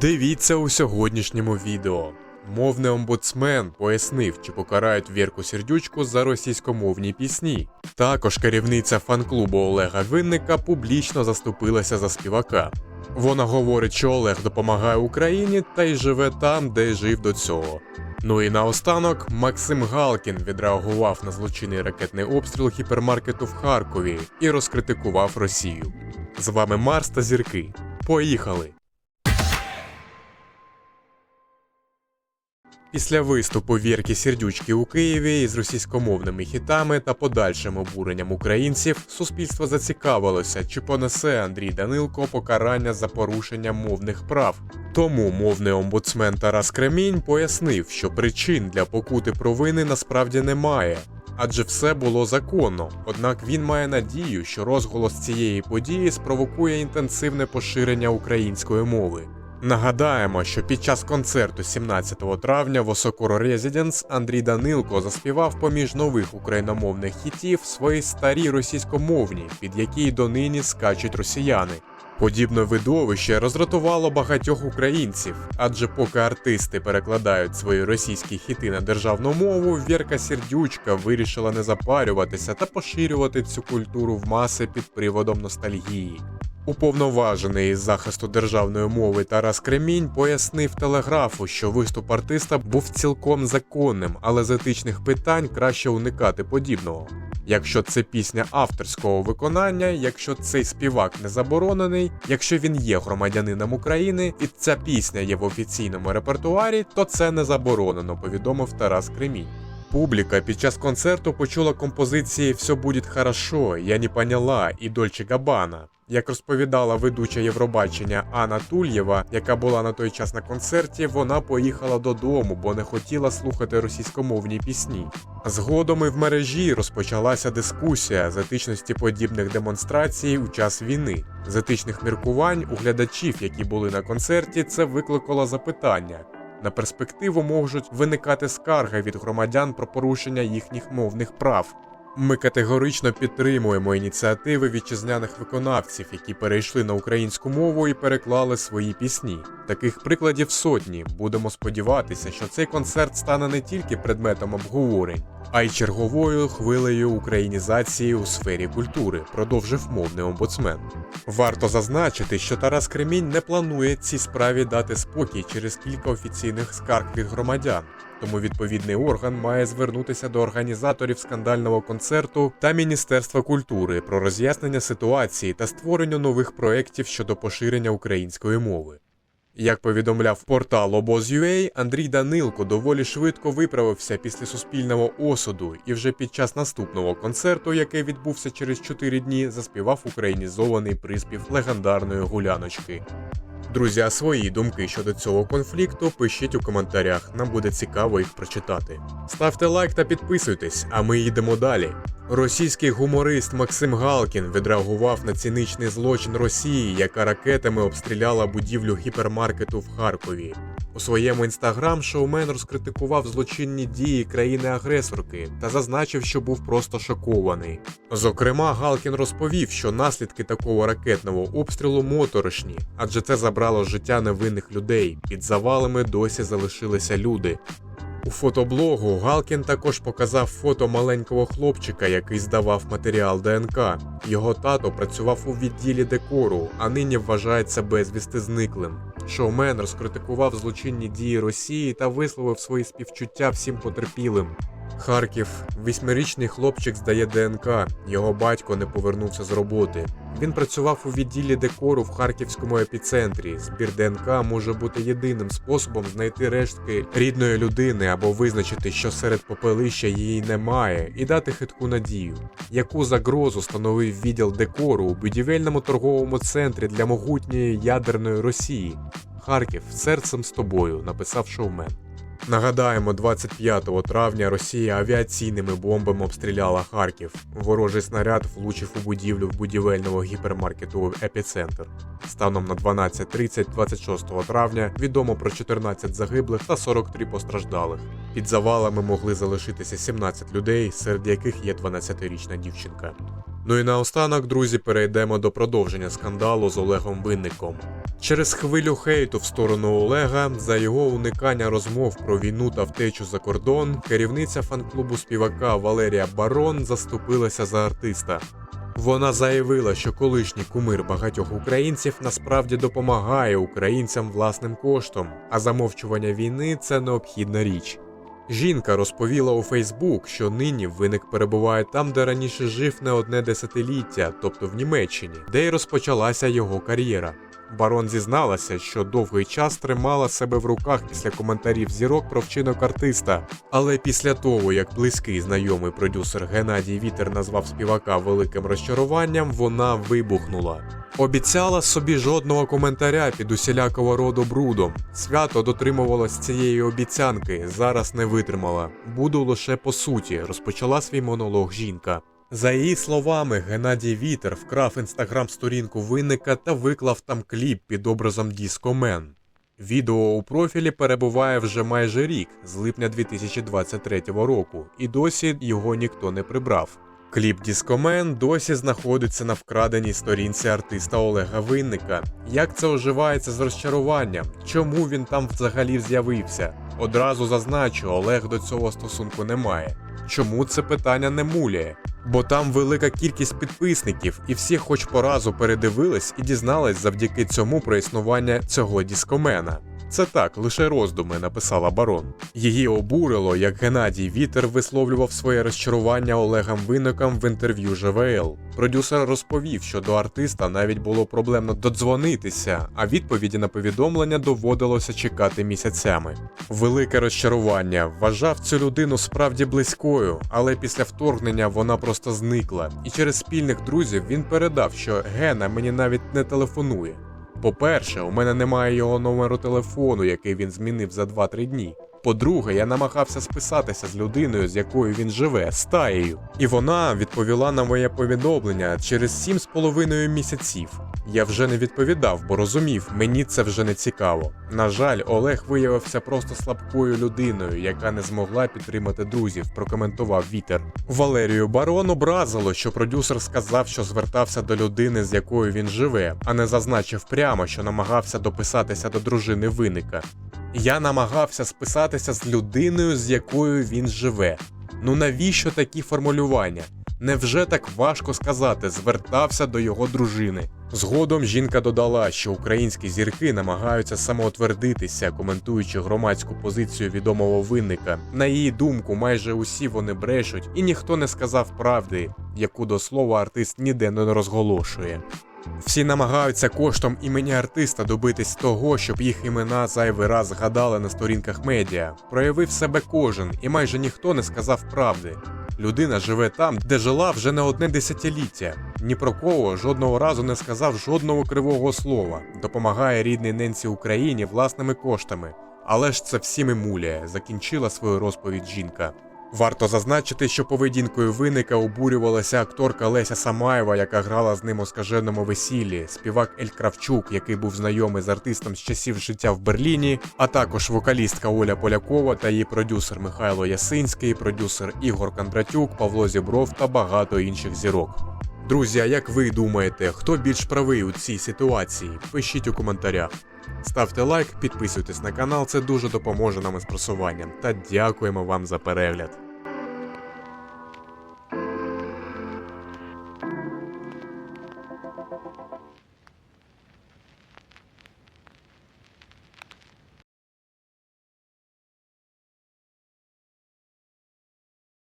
Дивіться у сьогоднішньому відео. Мовний омбудсмен пояснив, чи покарають Вірку Сердючку за російськомовні пісні. Також керівниця фан-клубу Олега Винника публічно заступилася за співака. Вона говорить, що Олег допомагає Україні та й живе там, де й жив до цього. Ну і наостанок Максим Галкін відреагував на злочинний ракетний обстріл гіпермаркету в Харкові і розкритикував Росію. З вами Марс та зірки. Поїхали! Після виступу Вірки Сердючки у Києві із російськомовними хітами та подальшим обуренням українців суспільство зацікавилося, чи понесе Андрій Данилко покарання за порушення мовних прав. Тому мовний омбудсмен Тарас Кремінь пояснив, що причин для покути провини насправді немає. Адже все було законно, однак він має надію, що розголос цієї події спровокує інтенсивне поширення української мови. Нагадаємо, що під час концерту 17 травня в Осокоро Резіденс Андрій Данилко заспівав поміж нових україномовних хітів свої старі російськомовні, під які донині скачуть росіяни. Подібне видовище роздратувало багатьох українців, адже поки артисти перекладають свої російські хіти на державну мову, Вірка Сердючка вирішила не запарюватися та поширювати цю культуру в маси під приводом ностальгії. Уповноважений із захисту державної мови Тарас Кремінь пояснив телеграфу, що виступ артиста був цілком законним, але з етичних питань краще уникати подібного. Якщо це пісня авторського виконання, якщо цей співак не заборонений, якщо він є громадянином України і ця пісня є в офіційному репертуарі, то це не заборонено, повідомив Тарас Кремінь. Публіка під час концерту почула композиції «Все будет хорошо», «Я не поняла» і Дольче Габана. Як розповідала ведуча Євробачення Анна Тульєва, яка була на той час на концерті, вона поїхала додому, бо не хотіла слухати російськомовні пісні. Згодом і в мережі розпочалася дискусія з етичності подібних демонстрацій у час війни. З етичних міркувань у глядачів, які були на концерті, це викликало запитання. На перспективу можуть виникати скарги від громадян про порушення їхніх мовних прав. Ми категорично підтримуємо ініціативи вітчизняних виконавців, які перейшли на українську мову і переклали свої пісні. Таких прикладів сотні. Будемо сподіватися, що цей концерт стане не тільки предметом обговорень, а й черговою хвилею українізації у сфері культури, продовжив мовний омбудсмен. Варто зазначити, що Тарас Кремінь не планує цій справі дати спокій через кілька офіційних скарг від громадян. Тому відповідний орган має звернутися до організаторів скандального концерту та Міністерства культури про роз'яснення ситуації та створення нових проєктів щодо поширення української мови. Як повідомляв портал Обоз.ua, Андрій Данилко доволі швидко виправився після суспільного осуду і вже під час наступного концерту, який відбувся через 4 дні, заспівав українізований приспів легендарної гуляночки. Друзі, свої думки щодо цього конфлікту пишіть у коментарях, нам буде цікаво їх прочитати. Ставте лайк та підписуйтесь, а ми йдемо далі. Російський гуморист Максим Галкін відреагував на ціничний злочин Росії, яка ракетами обстріляла будівлю гіпермаркету в Харкові. У своєму інстаграм шоумен розкритикував злочинні дії країни-агресорки та зазначив, що був просто шокований. Зокрема, Галкін розповів, що наслідки такого ракетного обстрілу моторошні, адже це забрало життя невинних людей. Під завалами досі залишилися люди. У фотоблогу Галкін також показав фото маленького хлопчика, який здавав матеріал ДНК. Його тато працював у відділі декору, а нині вважається безвісти зниклим. Шоумен розкритикував злочинні дії Росії та висловив свої співчуття всім потерпілим. Харків, восьмирічний хлопчик здає ДНК. Його батько не повернувся з роботи. Він працював у відділі декору в харківському епіцентрі. Збір ДНК може бути єдиним способом знайти рештки рідної людини або визначити, що серед попелища її немає, і дати хитку надію. Яку загрозу становив відділ декору у будівельному торговому центрі для могутньої ядерної Росії? Харків серцем з тобою, написав шоумен. Нагадаємо, 25 травня Росія авіаційними бомбами обстріляла Харків. Ворожий снаряд влучив у будівлю будівельного гіпермаркету Епіцентр. Станом на 12.30 26 травня відомо про 14 загиблих та 43 постраждалих. Під завалами могли залишитися 17 людей, серед яких є 12-річна дівчинка. Ну і наостанок, друзі, перейдемо до продовження скандалу з Олегом Винником. Через хвилю хейту в сторону Олега за його уникання розмов про війну та втечу за кордон, керівниця фан-клубу співака Валерія Барон заступилася за артиста. Вона заявила, що колишній кумир багатьох українців насправді допомагає українцям власним коштом, а замовчування війни це необхідна річ. Жінка розповіла у Фейсбук, що нині виник перебуває там, де раніше жив не одне десятиліття, тобто в Німеччині, де й розпочалася його кар'єра. Барон зізналася, що довгий час тримала себе в руках після коментарів зірок про вчинок артиста. Але після того, як близький знайомий продюсер Геннадій Вітер назвав співака великим розчаруванням, вона вибухнула. Обіцяла собі жодного коментаря під усілякого роду брудом. Свято дотримувалась цієї обіцянки, зараз не витримала. Буду лише по суті, розпочала свій монолог жінка. За її словами, Геннадій Вітер вкрав інстаграм-сторінку винника та виклав там кліп під образом Діскомен. Відео у профілі перебуває вже майже рік, з липня 2023 року, і досі його ніхто не прибрав. Кліп Діскомен досі знаходиться на вкраденій сторінці артиста Олега Винника. Як це оживається з розчаруванням? Чому він там взагалі з'явився? Одразу зазначу, Олег до цього стосунку не має. Чому це питання не муляє? Бо там велика кількість підписників, і всі хоч по разу передивились і дізнались завдяки цьому про існування цього діскомена. Це так, лише роздуми, написала барон. Її обурило, як Геннадій Вітер висловлював своє розчарування Олегом Винником в інтерв'ю ЖВЛ. Продюсер розповів, що до артиста навіть було проблемно додзвонитися, а відповіді на повідомлення доводилося чекати місяцями. Велике розчарування вважав цю людину справді близькою, але після вторгнення вона просто зникла. І через спільних друзів він передав, що Гена мені навіть не телефонує. По-перше, у мене немає його номеру телефону, який він змінив за 2-3 дні. По-друге, я намагався списатися з людиною, з якою він живе, стаєю. І вона відповіла на моє повідомлення через 7,5 місяців. Я вже не відповідав, бо розумів, мені це вже не цікаво. На жаль, Олег виявився просто слабкою людиною, яка не змогла підтримати друзів, прокоментував вітер. Валерію Барон образило, що продюсер сказав, що звертався до людини, з якою він живе, а не зазначив прямо, що намагався дописатися до дружини виника. Я намагався списатися з людиною, з якою він живе. Ну навіщо такі формулювання? Невже так важко сказати, звертався до його дружини? Згодом жінка додала, що українські зірки намагаються самоутвердитися, коментуючи громадську позицію відомого винника. На її думку, майже усі вони брешуть, і ніхто не сказав правди, яку до слова артист ніде не розголошує. Всі намагаються коштом імені артиста добитись того, щоб їх імена зайвий раз згадали на сторінках медіа. Проявив себе кожен, і майже ніхто не сказав правди. Людина живе там, де жила вже не одне десятиліття. Ні про кого жодного разу не сказав жодного кривого слова. Допомагає рідній ненці Україні власними коштами. Але ж це всім і закінчила свою розповідь жінка. Варто зазначити, що поведінкою виника обурювалася акторка Леся Самаєва, яка грала з ним у скаженому весіллі, співак Ель Кравчук, який був знайомий з артистом з часів життя в Берліні, а також вокалістка Оля Полякова та її продюсер Михайло Ясинський, продюсер Ігор Кондратюк, Павло Зібров та багато інших зірок. Друзі, а як ви думаєте, хто більш правий у цій ситуації? Пишіть у коментарях. Ставте лайк, підписуйтесь на канал, це дуже допоможе нам із просуванням. Та дякуємо вам за перегляд.